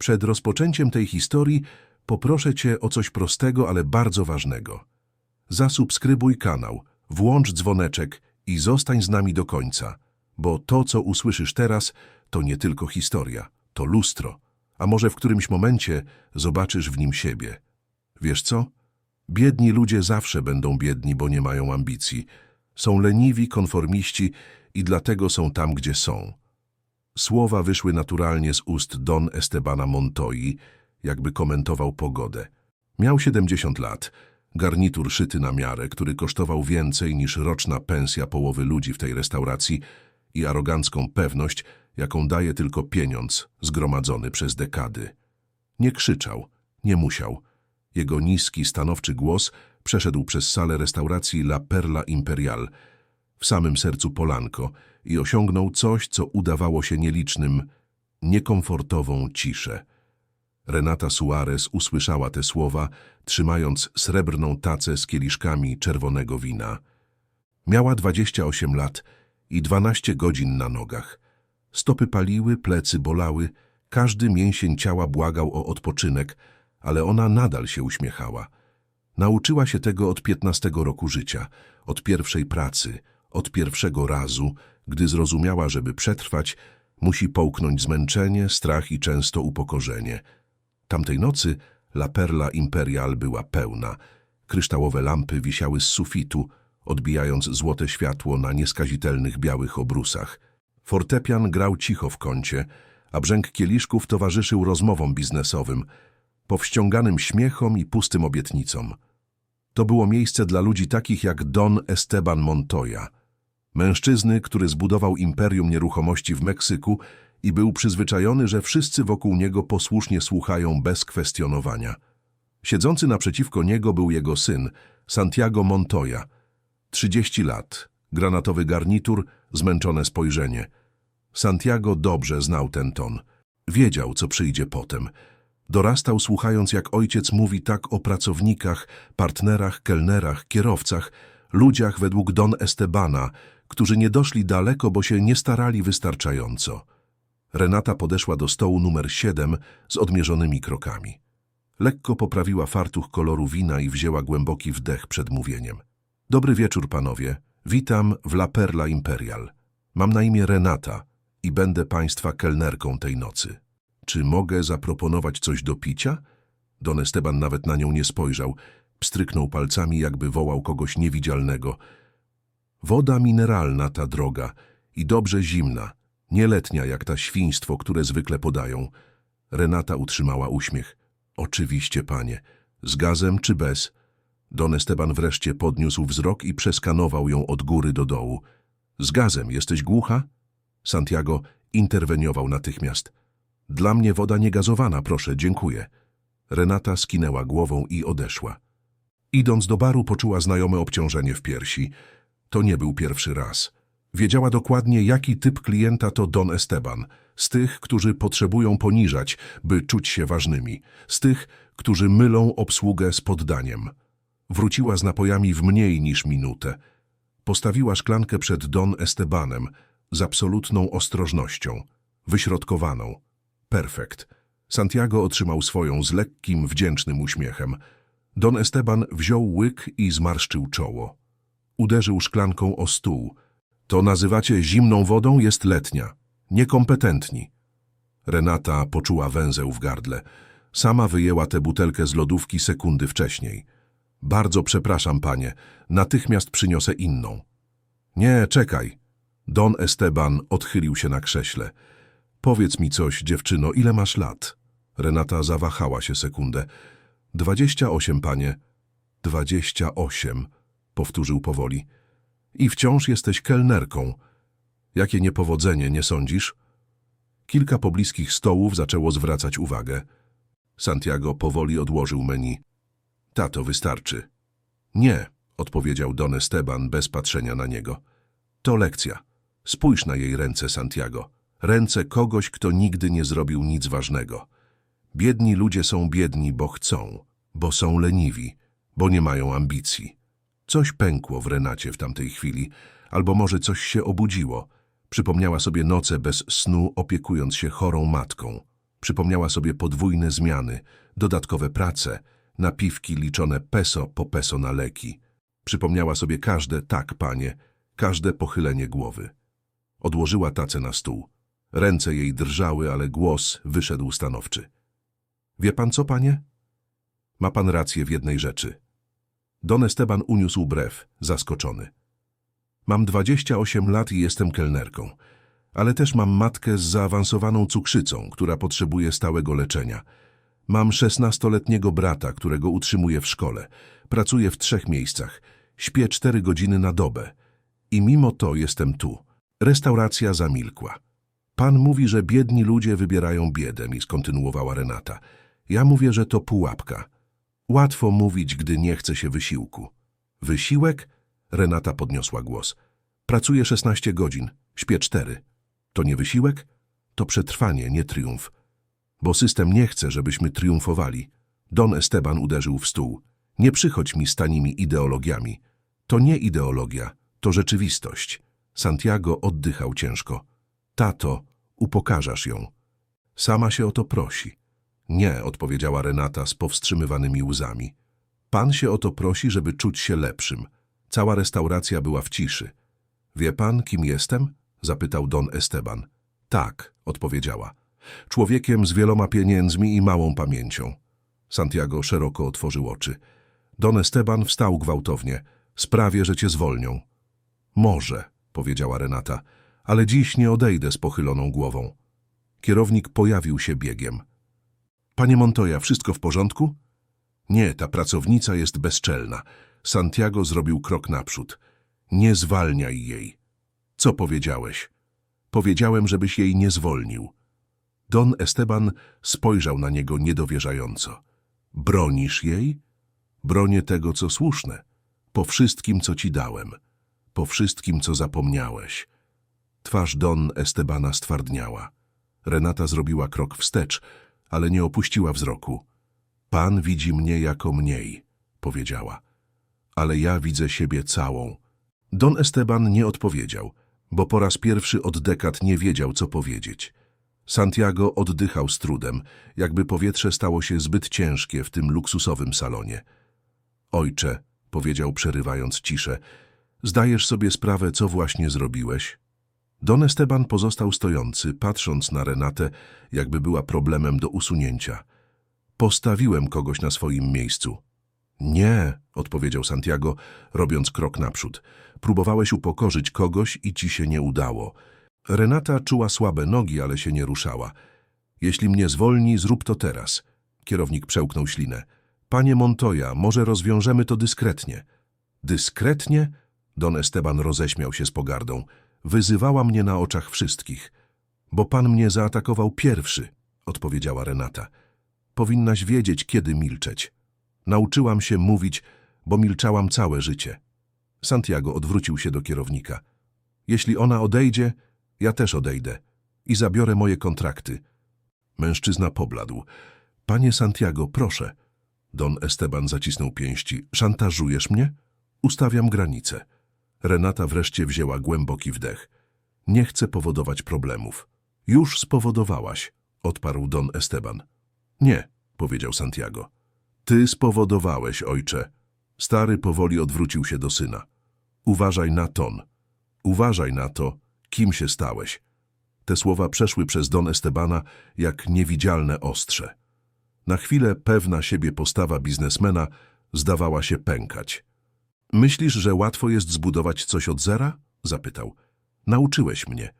Przed rozpoczęciem tej historii poproszę Cię o coś prostego, ale bardzo ważnego. Zasubskrybuj kanał, włącz dzwoneczek i zostań z nami do końca, bo to, co usłyszysz teraz, to nie tylko historia, to lustro, a może w którymś momencie zobaczysz w nim siebie. Wiesz co? Biedni ludzie zawsze będą biedni, bo nie mają ambicji. Są leniwi, konformiści i dlatego są tam, gdzie są. Słowa wyszły naturalnie z ust Don Estebana Montoi, jakby komentował pogodę. Miał 70 lat, garnitur szyty na miarę, który kosztował więcej niż roczna pensja połowy ludzi w tej restauracji i arogancką pewność, jaką daje tylko pieniądz zgromadzony przez dekady. Nie krzyczał, nie musiał. Jego niski, stanowczy głos przeszedł przez salę restauracji La Perla Imperial w samym sercu Polanco i osiągnął coś, co udawało się nielicznym, niekomfortową ciszę. Renata Suarez usłyszała te słowa, trzymając srebrną tacę z kieliszkami czerwonego wina. Miała 28 lat i 12 godzin na nogach. Stopy paliły, plecy bolały, każdy mięsień ciała błagał o odpoczynek, ale ona nadal się uśmiechała. Nauczyła się tego od 15 roku życia, od pierwszej pracy, od pierwszego razu, gdy zrozumiała, żeby przetrwać, musi połknąć zmęczenie, strach i często upokorzenie. Tamtej nocy La Perla Imperial była pełna. Kryształowe lampy wisiały z sufitu, odbijając złote światło na nieskazitelnych białych obrusach. Fortepian grał cicho w kącie, a brzęk kieliszków towarzyszył rozmowom biznesowym, powściąganym śmiechom i pustym obietnicom. To było miejsce dla ludzi takich jak Don Esteban Montoya, mężczyzny, który zbudował imperium nieruchomości w Meksyku i był przyzwyczajony, że wszyscy wokół niego posłusznie słuchają bez kwestionowania. Siedzący naprzeciwko niego był jego syn, Santiago Montoya. Trzydzieści lat, granatowy garnitur, zmęczone spojrzenie. Santiago dobrze znał ten ton. Wiedział, co przyjdzie potem. Dorastał słuchając, jak ojciec mówi tak o pracownikach, partnerach, kelnerach, kierowcach, ludziach według Don Estebana, którzy nie doszli daleko, bo się nie starali wystarczająco. Renata podeszła do stołu numer 7 z odmierzonymi krokami. Lekko poprawiła fartuch koloru wina i wzięła głęboki wdech przed mówieniem. Dobry wieczór, panowie. Witam w La Perla Imperial. Mam na imię Renata i będę państwa kelnerką tej nocy. Czy mogę zaproponować coś do picia? Don Esteban nawet na nią nie spojrzał. Pstryknął palcami, jakby wołał kogoś niewidzialnego. Woda mineralna ta droga i dobrze zimna, nieletnia jak ta świństwo, które zwykle podają. Renata utrzymała uśmiech. Oczywiście, panie. Z gazem czy bez? Don Esteban wreszcie podniósł wzrok i przeskanował ją od góry do dołu. Z gazem jesteś głucha? Santiago interweniował natychmiast. Dla mnie woda niegazowana, proszę, dziękuję. Renata skinęła głową i odeszła. Idąc do baru poczuła znajome obciążenie w piersi. To nie był pierwszy raz. Wiedziała dokładnie, jaki typ klienta to Don Esteban. Z tych, którzy potrzebują poniżać, by czuć się ważnymi. Z tych, którzy mylą obsługę z poddaniem. Wróciła z napojami w mniej niż minutę. Postawiła szklankę przed Don Estebanem z absolutną ostrożnością, wyśrodkowaną. Perfekt. Santiago otrzymał swoją z lekkim, wdzięcznym uśmiechem. Don Esteban wziął łyk i zmarszczył czoło. Uderzył szklanką o stół. To nazywacie zimną wodą jest letnia. Niekompetentni. Renata poczuła węzeł w gardle. Sama wyjęła tę butelkę z lodówki sekundy wcześniej. Bardzo przepraszam, panie. Natychmiast przyniosę inną. Nie, czekaj. Don Esteban odchylił się na krześle. Powiedz mi coś, dziewczyno, ile masz lat? Renata zawahała się sekundę. Dwadzieścia osiem, panie. Dwadzieścia osiem, powtórzył powoli. I wciąż jesteś kelnerką. Jakie niepowodzenie, nie sądzisz? Kilka pobliskich stołów zaczęło zwracać uwagę. Santiago powoli odłożył menu. Tato, wystarczy. Nie, odpowiedział Don Esteban bez patrzenia na niego. To lekcja. Spójrz na jej ręce, Santiago. Ręce kogoś, kto nigdy nie zrobił nic ważnego. Biedni ludzie są biedni, bo chcą, bo są leniwi, bo nie mają ambicji. Coś pękło w Renacie w tamtej chwili, albo może coś się obudziło. Przypomniała sobie noce bez snu, opiekując się chorą matką. Przypomniała sobie podwójne zmiany, dodatkowe prace, napiwki liczone peso po peso na leki. Przypomniała sobie każde tak, panie, każde pochylenie głowy. Odłożyła tacę na stół. Ręce jej drżały, ale głos wyszedł stanowczy. Wie pan co, panie? Ma pan rację w jednej rzeczy. Don Esteban uniósł brew, zaskoczony. Mam 28 lat i jestem kelnerką, ale też mam matkę z zaawansowaną cukrzycą, która potrzebuje stałego leczenia. Mam 16-letniego brata, którego utrzymuję w szkole. Pracuję w trzech miejscach. Śpię cztery godziny na dobę. I mimo to jestem tu. Restauracja zamilkła. Pan mówi, że biedni ludzie wybierają biedę, mi skontynuowała Renata. Ja mówię, że to pułapka. Łatwo mówić, gdy nie chce się wysiłku. Wysiłek? Renata podniosła głos. Pracuję 16 godzin, śpię cztery. To nie wysiłek? To przetrwanie, nie triumf. Bo system nie chce, żebyśmy triumfowali. Don Esteban uderzył w stół. Nie przychodź mi z tanimi ideologiami. To nie ideologia, to rzeczywistość. Santiago oddychał ciężko. Tato, upokarzasz ją. Sama się o to prosi. Nie, odpowiedziała Renata z powstrzymywanymi łzami. Pan się o to prosi, żeby czuć się lepszym. Cała restauracja była w ciszy. Wie pan, kim jestem? zapytał Don Esteban. Tak, odpowiedziała. Człowiekiem z wieloma pieniędzmi i małą pamięcią. Santiago szeroko otworzył oczy. Don Esteban wstał gwałtownie. Sprawię, że cię zwolnią. Może, powiedziała Renata, ale dziś nie odejdę z pochyloną głową. Kierownik pojawił się biegiem. Panie Montoya, wszystko w porządku? Nie, ta pracownica jest bezczelna. Santiago zrobił krok naprzód. Nie zwalniaj jej. Co powiedziałeś? Powiedziałem, żebyś jej nie zwolnił. Don Esteban spojrzał na niego niedowierzająco. Bronisz jej? Bronię tego, co słuszne. Po wszystkim, co ci dałem. Po wszystkim, co zapomniałeś. Twarz Don Estebana stwardniała. Renata zrobiła krok wstecz, ale nie opuściła wzroku. Pan widzi mnie jako mniej, powiedziała. Ale ja widzę siebie całą. Don Esteban nie odpowiedział, bo po raz pierwszy od dekad nie wiedział, co powiedzieć. Santiago oddychał z trudem, jakby powietrze stało się zbyt ciężkie w tym luksusowym salonie. Ojcze, powiedział przerywając ciszę, zdajesz sobie sprawę, co właśnie zrobiłeś? Don Esteban pozostał stojący, patrząc na Renatę, jakby była problemem do usunięcia. Postawiłem kogoś na swoim miejscu. Nie, odpowiedział Santiago, robiąc krok naprzód. Próbowałeś upokorzyć kogoś i ci się nie udało. Renata czuła słabe nogi, ale się nie ruszała. Jeśli mnie zwolni, zrób to teraz. Kierownik przełknął ślinę. Panie Montoya, może rozwiążemy to dyskretnie. Dyskretnie? Don Esteban roześmiał się z pogardą. Wyzywała mnie na oczach wszystkich. Bo pan mnie zaatakował pierwszy, odpowiedziała Renata. Powinnaś wiedzieć, kiedy milczeć. Nauczyłam się mówić, bo milczałam całe życie. Santiago odwrócił się do kierownika. Jeśli ona odejdzie, ja też odejdę i zabiorę moje kontrakty. Mężczyzna pobladł. Panie Santiago, proszę. Don Esteban zacisnął pięści. Szantażujesz mnie? Ustawiam granice. Renata wreszcie wzięła głęboki wdech. Nie chcę powodować problemów. Już spowodowałaś, odparł Don Esteban. Nie, powiedział Santiago. Ty spowodowałeś, ojcze. Stary powoli odwrócił się do syna. Uważaj na ton. Uważaj na to, kim się stałeś. Te słowa przeszły przez Don Estebana jak niewidzialne ostrze. Na chwilę pewna siebie postawa biznesmena zdawała się pękać. Myślisz, że łatwo jest zbudować coś od zera? Zapytał. Nauczyłeś mnie.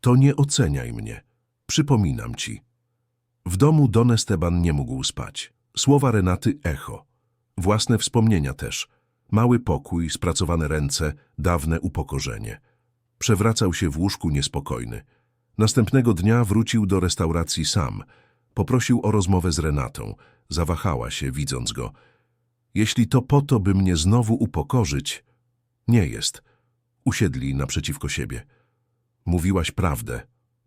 To nie oceniaj mnie. Przypominam ci. W domu Don Esteban nie mógł spać. Słowa Renaty echo. Własne wspomnienia też. Mały pokój, spracowane ręce, dawne upokorzenie. Przewracał się w łóżku niespokojny. Następnego dnia wrócił do restauracji sam. Poprosił o rozmowę z Renatą. Zawahała się, widząc go. Jeśli to po to, by mnie znowu upokorzyć, nie jest. Usiedli naprzeciwko siebie. Mówiłaś prawdę,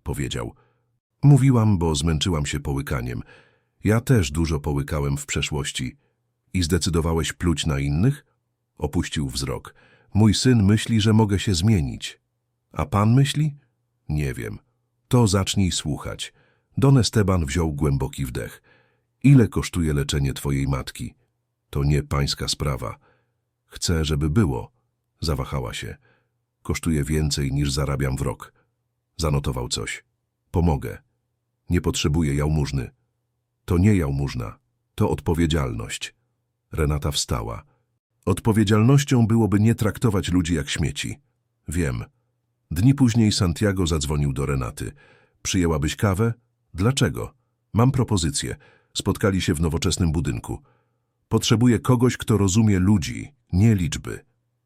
powiedział. Mówiłam, bo zmęczyłam się połykaniem. Ja też dużo połykałem w przeszłości. I zdecydowałeś pluć na innych? Opuścił wzrok. Mój syn myśli, że mogę się zmienić. A pan myśli? Nie wiem. To zacznij słuchać. Don Esteban wziął głęboki wdech. Ile kosztuje leczenie twojej matki? To nie pańska sprawa. Chcę, żeby było. Zawahała się. Kosztuje więcej niż zarabiam w rok. Zanotował coś. Pomogę. Nie potrzebuję jałmużny. To nie jałmużna. To odpowiedzialność. Renata wstała. Odpowiedzialnością byłoby nie traktować ludzi jak śmieci. Wiem. Dni później Santiago zadzwonił do Renaty. Przyjęłabyś kawę? Dlaczego? Mam propozycję. Spotkali się w nowoczesnym budynku. Potrzebuję kogoś, kto rozumie ludzi, nie liczby.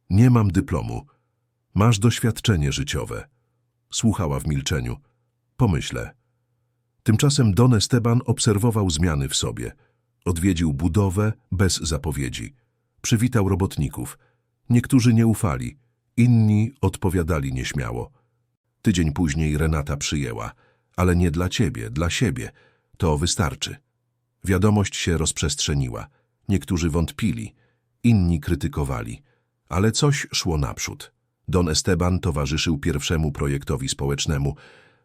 Nie mam dyplomu. Masz doświadczenie życiowe. Słuchała w milczeniu. Pomyślę. Tymczasem Don Esteban obserwował zmiany w sobie. Odwiedził budowę bez zapowiedzi. Przywitał robotników. Niektórzy nie ufali, inni odpowiadali nieśmiało. Tydzień później Renata przyjęła. Ale nie dla ciebie, dla siebie. To wystarczy. Wiadomość się rozprzestrzeniła. Niektórzy wątpili, inni krytykowali. Ale coś szło naprzód. Don Esteban towarzyszył pierwszemu projektowi społecznemu.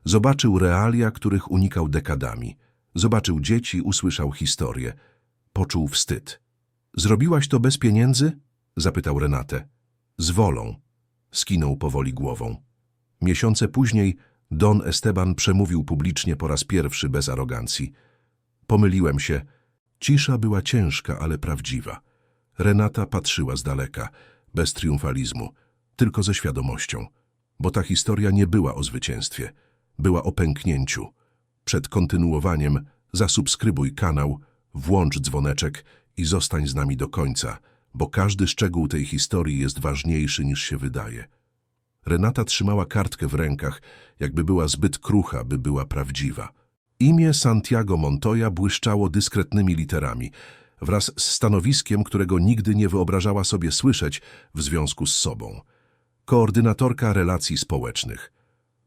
Zobaczył realia, których unikał dekadami. Zobaczył dzieci, usłyszał historię. Poczuł wstyd. Zrobiłaś to bez pieniędzy? Zapytał Renatę. Z wolą. Skinął powoli głową. Miesiące później Don Esteban przemówił publicznie po raz pierwszy bez arogancji. Pomyliłem się. Cisza była ciężka, ale prawdziwa. Renata patrzyła z daleka, bez triumfalizmu, tylko ze świadomością. Bo ta historia nie była o zwycięstwie, była o pęknięciu. Przed kontynuowaniem zasubskrybuj kanał, włącz dzwoneczek i zostań z nami do końca, bo każdy szczegół tej historii jest ważniejszy niż się wydaje. Renata trzymała kartkę w rękach, jakby była zbyt krucha, by była prawdziwa. Imię Santiago Montoya błyszczało dyskretnymi literami, wraz z stanowiskiem, którego nigdy nie wyobrażała sobie słyszeć w związku z sobą. Koordynatorka relacji społecznych.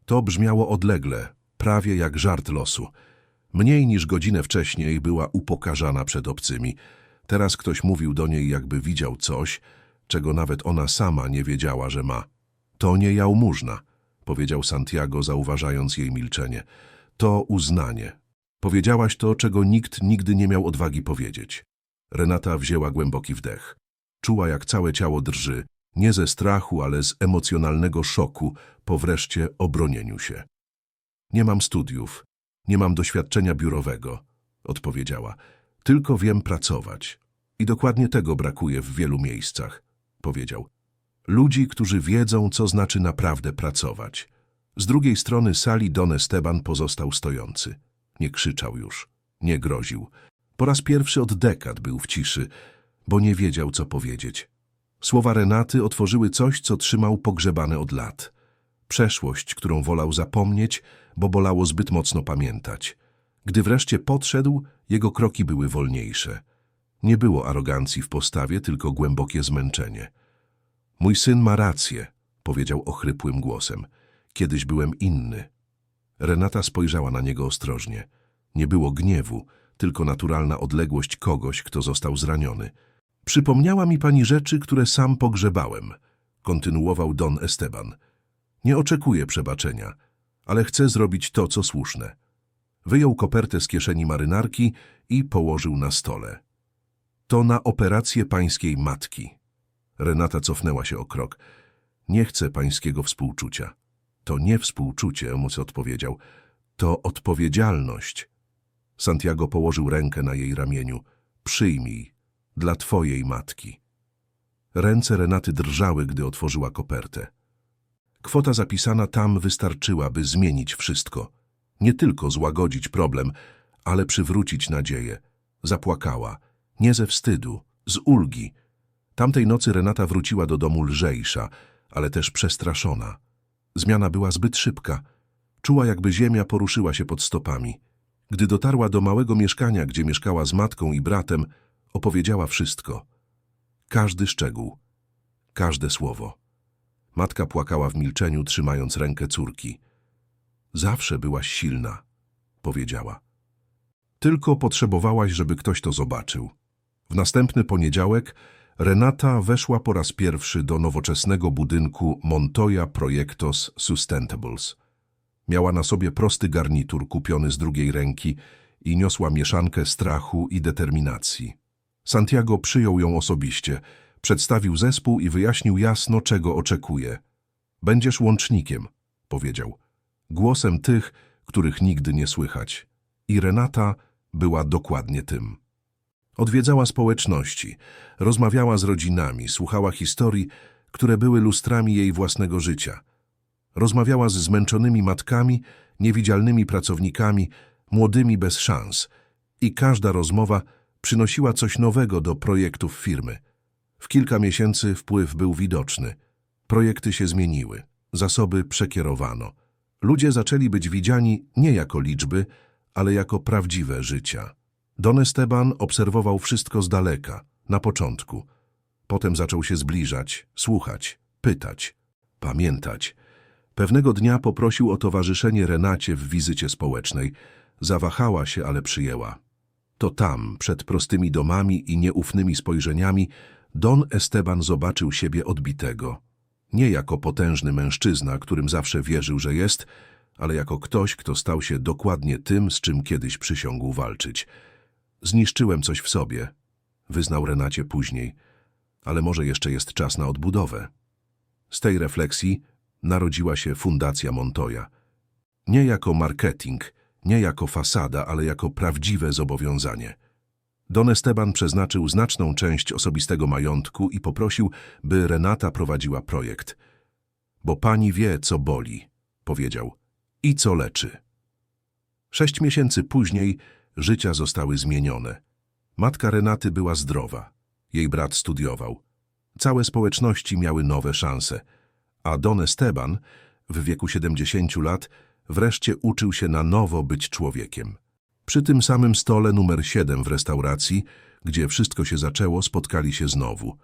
To brzmiało odlegle, prawie jak żart losu. Mniej niż godzinę wcześniej była upokarzana przed obcymi. Teraz ktoś mówił do niej, jakby widział coś, czego nawet ona sama nie wiedziała, że ma. To nie jałmużna, powiedział Santiago, zauważając jej milczenie. To uznanie. Powiedziałaś to, czego nikt nigdy nie miał odwagi powiedzieć. Renata wzięła głęboki wdech. Czuła, jak całe ciało drży, nie ze strachu, ale z emocjonalnego szoku po wreszcie obronieniu się. Nie mam studiów, nie mam doświadczenia biurowego, odpowiedziała. Tylko wiem pracować. I dokładnie tego brakuje w wielu miejscach, powiedział. Ludzi, którzy wiedzą, co znaczy naprawdę pracować. Z drugiej strony sali Don Esteban pozostał stojący. Nie krzyczał już, nie groził. Po raz pierwszy od dekad był w ciszy, bo nie wiedział, co powiedzieć. Słowa Renaty otworzyły coś, co trzymał pogrzebane od lat. Przeszłość, którą wolał zapomnieć, bo bolało zbyt mocno pamiętać. Gdy wreszcie podszedł, jego kroki były wolniejsze. Nie było arogancji w postawie, tylko głębokie zmęczenie. Mój syn ma rację, powiedział ochrypłym głosem. Kiedyś byłem inny. Renata spojrzała na niego ostrożnie. Nie było gniewu, tylko naturalna odległość kogoś, kto został zraniony. Przypomniała mi pani rzeczy, które sam pogrzebałem, kontynuował Don Esteban. Nie oczekuję przebaczenia, ale chcę zrobić to, co słuszne. Wyjął kopertę z kieszeni marynarki i położył na stole. To na operację pańskiej matki. Renata cofnęła się o krok. Nie chcę pańskiego współczucia. To nie współczucie, Mus odpowiedział. To odpowiedzialność. Santiago położył rękę na jej ramieniu. Przyjmij, dla twojej matki. Ręce Renaty drżały, gdy otworzyła kopertę. Kwota zapisana tam wystarczyła, by zmienić wszystko. Nie tylko złagodzić problem, ale przywrócić nadzieję. Zapłakała. Nie ze wstydu, z ulgi. Tamtej nocy Renata wróciła do domu lżejsza, ale też przestraszona. Zmiana była zbyt szybka. Czuła, jakby ziemia poruszyła się pod stopami. Gdy dotarła do małego mieszkania, gdzie mieszkała z matką i bratem, opowiedziała wszystko. Każdy szczegół, każde słowo. Matka płakała w milczeniu, trzymając rękę córki. Zawsze byłaś silna, powiedziała. Tylko potrzebowałaś, żeby ktoś to zobaczył. W następny poniedziałek Renata weszła po raz pierwszy do nowoczesnego budynku Montoya Projectos Sustentables. Miała na sobie prosty garnitur kupiony z drugiej ręki i niosła mieszankę strachu i determinacji. Santiago przyjął ją osobiście, przedstawił zespół i wyjaśnił jasno, czego oczekuje. Będziesz łącznikiem, powiedział. Głosem tych, których nigdy nie słychać. I Renata była dokładnie tym. Odwiedzała społeczności, rozmawiała z rodzinami, słuchała historii, które były lustrami jej własnego życia. Rozmawiała z zmęczonymi matkami, niewidzialnymi pracownikami, młodymi bez szans. I każda rozmowa przynosiła coś nowego do projektów firmy. W kilka miesięcy wpływ był widoczny. Projekty się zmieniły, zasoby przekierowano. Ludzie zaczęli być widziani nie jako liczby, ale jako prawdziwe życia. Don Esteban obserwował wszystko z daleka, na początku. Potem zaczął się zbliżać, słuchać, pytać, pamiętać. Pewnego dnia poprosił o towarzyszenie Renacie w wizycie społecznej. Zawahała się, ale przyjęła. To tam, przed prostymi domami i nieufnymi spojrzeniami, Don Esteban zobaczył siebie odbitego. Nie jako potężny mężczyzna, którym zawsze wierzył, że jest, ale jako ktoś, kto stał się dokładnie tym, z czym kiedyś przysiągł walczyć. Zniszczyłem coś w sobie, wyznał Renacie później, ale może jeszcze jest czas na odbudowę. Z tej refleksji narodziła się Fundacja Montoya. Nie jako marketing, nie jako fasada, ale jako prawdziwe zobowiązanie. Don Esteban przeznaczył znaczną część osobistego majątku i poprosił, by Renata prowadziła projekt. Bo pani wie, co boli, powiedział, i co leczy. Sześć miesięcy później życia zostały zmienione. Matka Renaty była zdrowa, jej brat studiował. Całe społeczności miały nowe szanse, a Don Esteban, w wieku 70 lat, wreszcie uczył się na nowo być człowiekiem. Przy tym samym stole numer 7 w restauracji, gdzie wszystko się zaczęło, spotkali się znowu.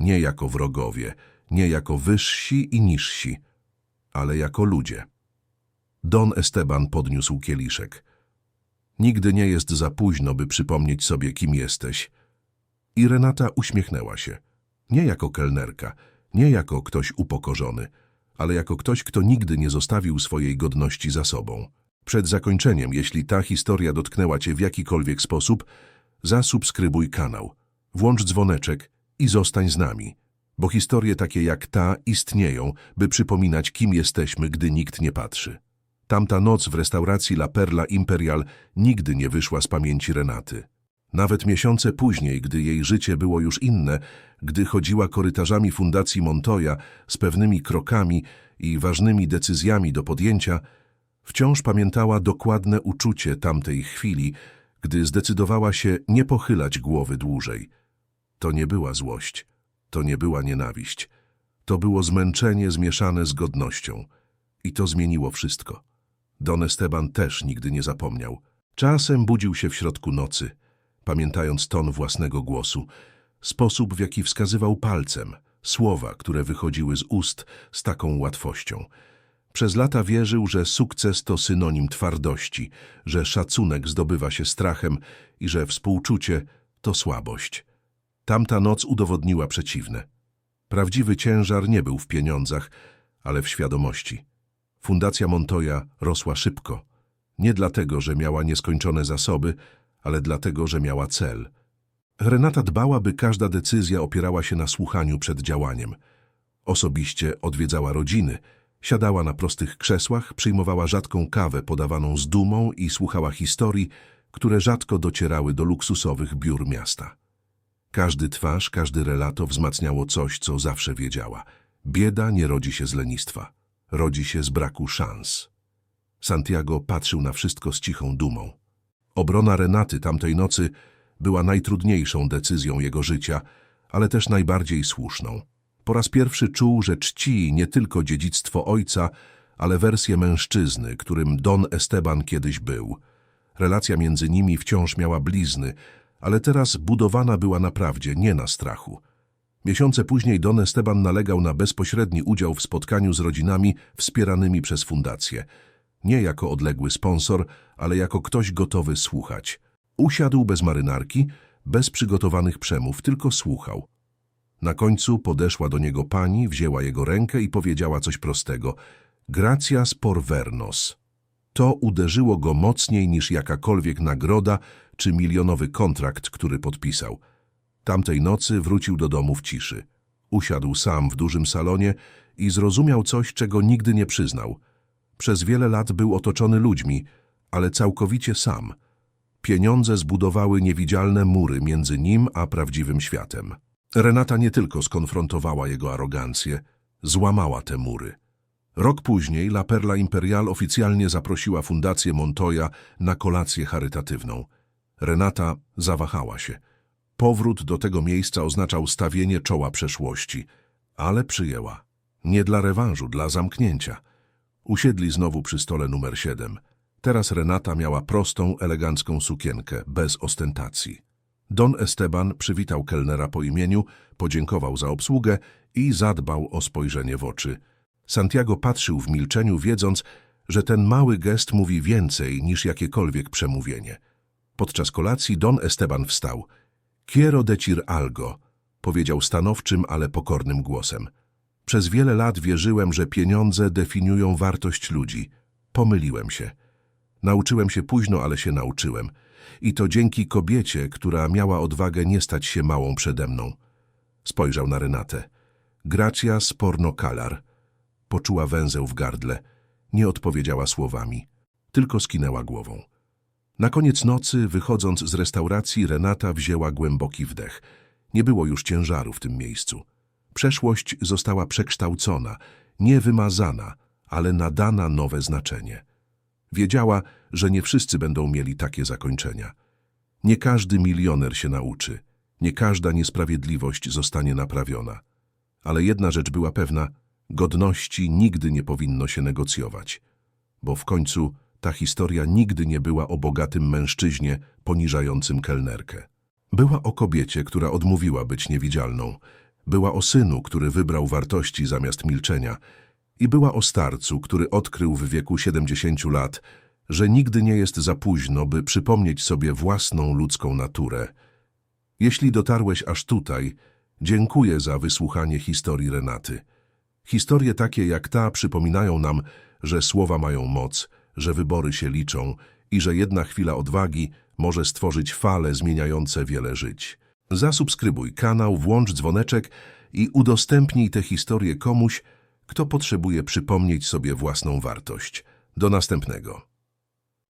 Nie jako wrogowie, nie jako wyżsi i niżsi, ale jako ludzie. Don Esteban podniósł kieliszek. Nigdy nie jest za późno, by przypomnieć sobie, kim jesteś. I Renata uśmiechnęła się. Nie jako kelnerka, nie jako ktoś upokorzony, ale jako ktoś, kto nigdy nie zostawił swojej godności za sobą. Przed zakończeniem, jeśli ta historia dotknęła Cię w jakikolwiek sposób, zasubskrybuj kanał, włącz dzwoneczek i zostań z nami, bo historie takie jak ta istnieją, by przypominać, kim jesteśmy, gdy nikt nie patrzy. Tamta noc w restauracji La Perla Imperial nigdy nie wyszła z pamięci Renaty. Nawet miesiące później, gdy jej życie było już inne, gdy chodziła korytarzami Fundacji Montoya z pewnymi krokami i ważnymi decyzjami do podjęcia, wciąż pamiętała dokładne uczucie tamtej chwili, gdy zdecydowała się nie pochylać głowy dłużej. To nie była złość, to nie była nienawiść. To było zmęczenie zmieszane z godnością. I to zmieniło wszystko. Don Esteban też nigdy nie zapomniał. Czasem budził się w środku nocy, pamiętając ton własnego głosu, sposób, w jaki wskazywał palcem, słowa, które wychodziły z ust z taką łatwością. Przez lata wierzył, że sukces to synonim twardości, że szacunek zdobywa się strachem i że współczucie to słabość. Tamta noc udowodniła przeciwne. Prawdziwy ciężar nie był w pieniądzach, ale w świadomości. Fundacja Montoya rosła szybko. Nie dlatego, że miała nieskończone zasoby, ale dlatego, że miała cel. Renata dbała, by każda decyzja opierała się na słuchaniu przed działaniem. Osobiście odwiedzała rodziny, siadała na prostych krzesłach, przyjmowała rzadką kawę podawaną z dumą i słuchała historii, które rzadko docierały do luksusowych biur miasta. Każdy twarz, każdy relato wzmacniało coś, co zawsze wiedziała. Bieda nie rodzi się z lenistwa, rodzi się z braku szans. Santiago patrzył na wszystko z cichą dumą. Obrona Renaty tamtej nocy była najtrudniejszą decyzją jego życia, ale też najbardziej słuszną. Po raz pierwszy czuł, że czci nie tylko dziedzictwo ojca, ale wersję mężczyzny, którym Don Esteban kiedyś był. Relacja między nimi wciąż miała blizny, ale teraz budowana była naprawdę, nie na strachu. Miesiące później Don Esteban nalegał na bezpośredni udział w spotkaniu z rodzinami wspieranymi przez fundację. Nie jako odległy sponsor, ale jako ktoś gotowy słuchać. Usiadł bez marynarki, bez przygotowanych przemów, tylko słuchał. Na końcu podeszła do niego pani, wzięła jego rękę i powiedziała coś prostego. Gracias por vernos. To uderzyło go mocniej niż jakakolwiek nagroda czy milionowy kontrakt, który podpisał. Tamtej nocy wrócił do domu w ciszy. Usiadł sam w dużym salonie i zrozumiał coś, czego nigdy nie przyznał. Przez wiele lat był otoczony ludźmi, ale całkowicie sam. Pieniądze zbudowały niewidzialne mury między nim a prawdziwym światem. Renata nie tylko skonfrontowała jego arogancję, złamała te mury. Rok później La Perla Imperial oficjalnie zaprosiła Fundację Montoya na kolację charytatywną. Renata zawahała się. Powrót do tego miejsca oznaczał stawienie czoła przeszłości, ale przyjęła. Nie dla rewanżu, dla zamknięcia. Usiedli znowu przy stole numer 7. Teraz Renata miała prostą, elegancką sukienkę, bez ostentacji. Don Esteban przywitał kelnera po imieniu, podziękował za obsługę i zadbał o spojrzenie w oczy. Santiago patrzył w milczeniu, wiedząc, że ten mały gest mówi więcej niż jakiekolwiek przemówienie. Podczas kolacji Don Esteban wstał. Quiero decir algo, powiedział stanowczym, ale pokornym głosem. Przez wiele lat wierzyłem, że pieniądze definiują wartość ludzi. Pomyliłem się. Nauczyłem się późno, ale się nauczyłem. I to dzięki kobiecie, która miała odwagę nie stać się małą przede mną. Spojrzał na Renatę. Gracias porno calar. Poczuła węzeł w gardle. Nie odpowiedziała słowami. Tylko skinęła głową. Na koniec nocy, wychodząc z restauracji, Renata wzięła głęboki wdech. Nie było już ciężaru w tym miejscu. Przeszłość została przekształcona, nie wymazana, ale nadana nowe znaczenie. Wiedziała, że nie wszyscy będą mieli takie zakończenia. Nie każdy milioner się nauczy, nie każda niesprawiedliwość zostanie naprawiona. Ale jedna rzecz była pewna, godności nigdy nie powinno się negocjować. Bo w końcu ta historia nigdy nie była o bogatym mężczyźnie poniżającym kelnerkę. Była o kobiecie, która odmówiła być niewidzialną. Była o synu, który wybrał wartości zamiast milczenia. I była o starcu, który odkrył w wieku 70 lat, że nigdy nie jest za późno, by przypomnieć sobie własną ludzką naturę. Jeśli dotarłeś aż tutaj, dziękuję za wysłuchanie historii Renaty. Historie takie jak ta przypominają nam, że słowa mają moc, że wybory się liczą i że jedna chwila odwagi może stworzyć fale zmieniające wiele żyć. Zasubskrybuj kanał, włącz dzwoneczek i udostępnij tę historię komuś, kto potrzebuje przypomnieć sobie własną wartość. Do następnego.